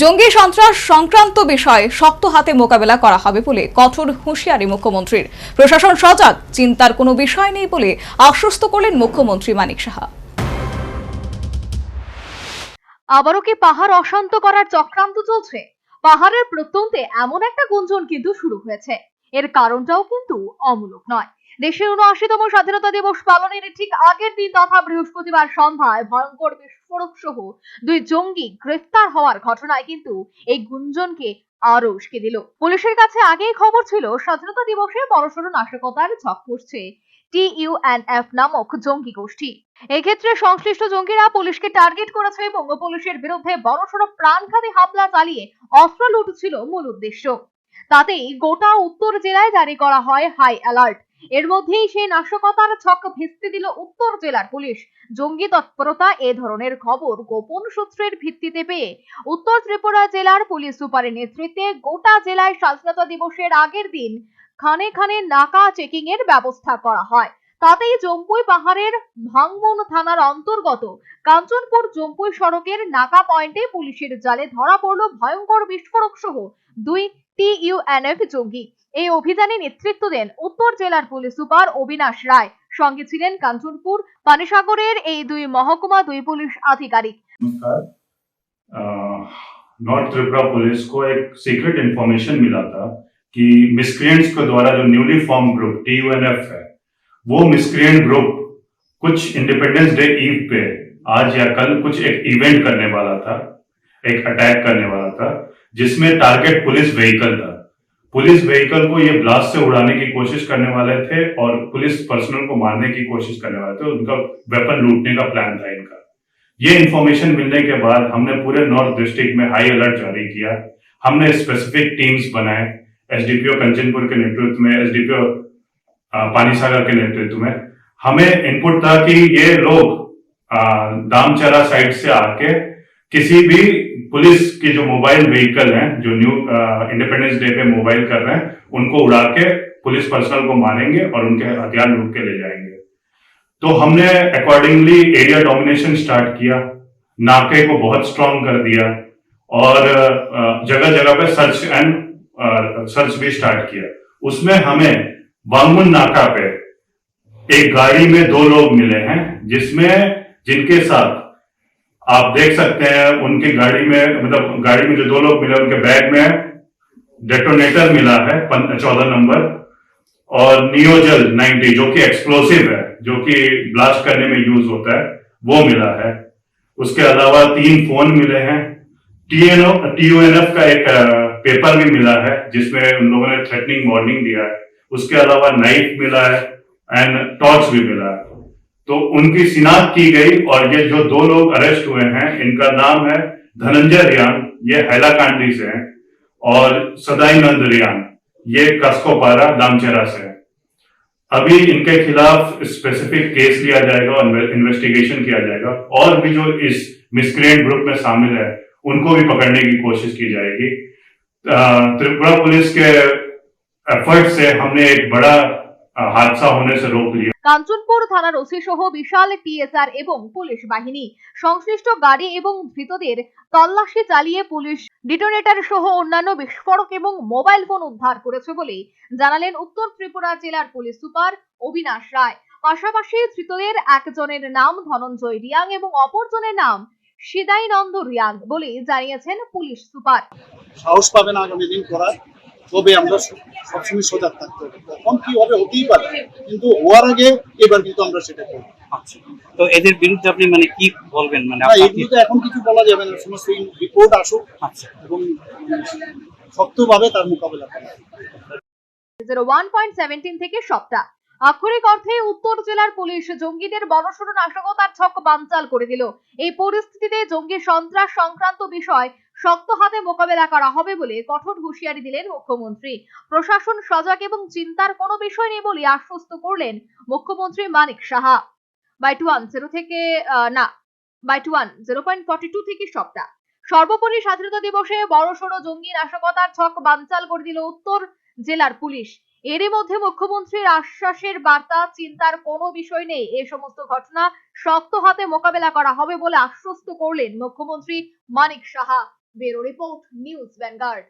জঙ্গি সন্ত্রাস সংক্রান্ত বিষয়ে শক্ত হাতে মোকাবেলা করা হবে বলে কঠোর হুঁশিয়ারি মুখ্যমন্ত্রীর। প্রশাসন সজাগ, চিন্তার কোনো বিষয় নেই বলে আশ্বস্ত করলেন মুখ্যমন্ত্রী মানিক সাহা। আবারও কি পাহাড় অশান্ত করার চক্রান্ত চলছে? পাহাড়ের প্রত্যন্তে এমন একটা গুঞ্জন কিন্তু শুরু হয়েছে। এর কারণটাও কিন্তু অমূলক নয়। দেশের উনআশিতম স্বাধীনতা দিবস পালনের ঠিক আগের দিন তথা বৃহস্পতিবার সন্ধ্যায় ভয়ঙ্কর বিস্ফোরক সহ দুই জঙ্গি গ্রেফতার হওয়ার ঘটনায় কিন্তু এই গুঞ্জনকে আরও উস্কে দিল। পুলিশের কাছে আগেই খবর ছিল, স্বাধীনতা দিবসে বড়সড় নাশকতার ছক করছে টিইউএনএফ নামক জঙ্গি গোষ্ঠী। এক্ষেত্রে সংশ্লিষ্ট জঙ্গিরা পুলিশকে টার্গেট করেছে এবং পুলিশের বিরুদ্ধে বড়সড় প্রাণঘাতী হামলা চালিয়ে অস্ত্র লুট ছিল মূল উদ্দেশ্য। তাতেই গোটা উত্তর জেলায় জারি করা হয় হাই অ্যালার্ট। এর মধ্যেই সেই নাশকতার ছক ভেস্তে দিল উত্তর জেলার পুলিশ। জঙ্গি তৎপরতা এ ধরনের খবর গোপন সূত্রের ভিত্তিতে পেয়ে উত্তর ত্রিপুরা জেলার পুলিশ সুপারের নেতৃত্বে গোটা জেলায় স্বাধীনতা দিবসের আগের দিন খানে খানে নাকা চেকিং এর ব্যবস্থা করা হয়। তাতেই জম্পুই পাহাড়ের ভাঙ্গন থানার অন্তর্গত কাঞ্চনপুর জম্পুই সড়কের নাকা পয়েন্টে পুলিশের জালে ধরা পড়ল ভয়ঙ্কর বিস্ফোরক সহ দুই টিইউএনএফ জঙ্গি এই অভিযানে নেতৃত্ব দেন উত্তর জেলার পুলিশ সুপার অবিনাশ রায় সঙ্গে ছিলেন কাঞ্চনপুর পানিসাগরের এই দুই মহকুমা দুই পুলিশ আধিকারিক नमस्कार नॉर्थ त्रिपुरा पुलिस को एक सीक्रेट इंफॉर्मेशन मिला था कि मिसक्रिएंट्स के द्वारा जो न्यूली फॉर्म ग्रुप टी है वो मिसक्रिएंट ग्रुप कुछ इंडिपेंडेंस डे ईव पे, आज या कल कुछ एक इवेंट करने वाला था, एक अटैक करने वाला था, जिसमें टारगेट पुलिस व्हीकल था। पुलिस व्हीकल को ये ब्लास्ट से उड़ाने की कोशिश करने वाले थे और पुलिस पर्सनल को मारने की कोशिश करने वाले थे। उनका वेपन लूटने का प्लान था इनका। ये इंफॉर्मेशन मिलने के बाद हमने पूरे नॉर्थ डिस्ट्रिक्ट में हाई अलर्ट जारी किया। हमने स्पेसिफिक टीम्स बनाए। एसडीपीओ कंचनपुर के नेतृत्व में एसडीपीओ पानीसागर के नेतृत्व में। हमें इनपुट था कि ये लोग दामचरा साइड से आके किसी भी पुलिस के जो मोबाइल व्हीकल हैं, जो न्यू इंडिपेंडेंस डे पे मोबाइल कर रहे हैं, उनको उड़ा के पुलिस पर्सनल को मारेंगे और उनके हथियार लूट के ले जाएँगे। तो हमने अकॉर्डिंगली एरिया डोमिनेशन स्टार्ट किया। नाके को बहुत स्ट्रांग कर दिया और जगह जगह पे सर्च एंड सर्च भी स्टार्ट किया। उसमें हमें बांगुन नाका पे एक गाड़ी में दो लोग मिले हैं, जिसमें जिनके साथ आप देख सकते हैं, उनकी गाड़ी में मतलब गाड़ी में जो दो लोग मिले, उनके बैग में डेटोनेटर मिला है चौदह नंबर, और नियोजल 90 जो कि एक्सप्लोसिव है, जो कि ब्लास्ट करने में यूज़ होता है, वो मिला है। उसके अलावा तीन फ़ोन मिले हैं टीएनओ टीयूएनएफ का एक पेपर भी मिला है, जिसमें उन लोगों ने थ्रेटनिंग वार्निंग दिया है। उसके अलावा नाइफ मिला है एंड टॉर्च भी मिला है। तो उनकी शिनाख्त की गई और ये जो दो लोग अरेस्ट हुए हैं, इनका नाम है धनंजय रियान, ये हैलाकांडी से हैं, और सदाईनंद रियान, ये कस्कोपारा, दामचेरा से है। अभी इनके खिलाफ स्पेसिफिक केस लिया जाएगा और इन्वेस्टिगेशन किया जाएगा। और भी जो इस मिसक्रिएंट ग्रुप में शामिल है, उनको भी पकड़ने की कोशिश की जाएगी। त्रिपुरा पुलिस के एफर्ट से हमने एक बड़ा अ, हादसा होने से रोक लिया কাঞ্চনপুর থানার ওসি সহ বিশাল টিএসআর এবং পুলিশ বাহিনী সংশ্লিষ্ট গাড়ি এবং ধৃতদের তল্লাশি চালিয়ে পুলিশ ডিটোনেটর সহ অন্যান্য বিস্ফোরক এবং মোবাইল ফোন উদ্ধার করেছে বলে জানালেন উত্তর ত্রিপুরা জেলার পুলিশ সুপার অবিনাশ রায় পাশাপাশি ধৃতদের একজনের নাম ধনঞ্জয় রিয়াং এবং অপরজনের নাম সিদাইনন্দ রিয়াং বলে জানিয়েছেন পুলিশ সুপার সাহস পাবে না আগামী দিন করার তবে আমরা সবসময় সজাগ থাকতে হবে। কখন কি হবে হতেই পারে। কিন্তু হওয়ার আগে এবার কিন্তু আমরা সেটা করব। আচ্ছা। তো এদের বিরুদ্ধে আপনি মানে কি বলবেন? মানে না তো এখন কিছু বলা যাবে না। সমস্ত রিপোর্ট আসুক আচ্ছা। এবং শক্তভাবে তার মোকাবেলা করা। জিরো ওয়ান পয়েন্ট সেভেন্টিন থেকে সবটা। আক্ষরিক অর্থে উত্তর জেলার পুলিশ জঙ্গিদের বড়সড় নাশকতার ছক বানচাল করে দিল। এই পরিস্থিতিতে জঙ্গি সন্ত্রাস সংক্রান্ত বিষয় শক্ত হাতে মোকাবেলা করা হবে বলে কঠোর হুঁশিয়ারি দিলেন মুখ্যমন্ত্রী। প্রশাসন সজাগ এবং চিন্তার কোনো বিষয় নেই বলে আশ্বস্ত করলেন মুখ্যমন্ত্রী Manik Saha. By two one zero থেকে না by two one zero point forty two থেকে সবটা। সর্বোপরি স্বাধীনতা দিবসে বড়সড় জঙ্গি নাশকতার ছক বানচাল করে দিল উত্তর জেলার পুলিশ। এরই মধ্যে মুখ্যমন্ত্রীর আশ্বাসের বার্তা, চিন্তার কোনো বিষয় নেই। এ সমস্ত ঘটনা শক্ত হাতে মোকাবেলা করা হবে বলে আশ্বস্ত করলেন মুখ্যমন্ত্রী Manik Saha. Bureau report, news Vanguard.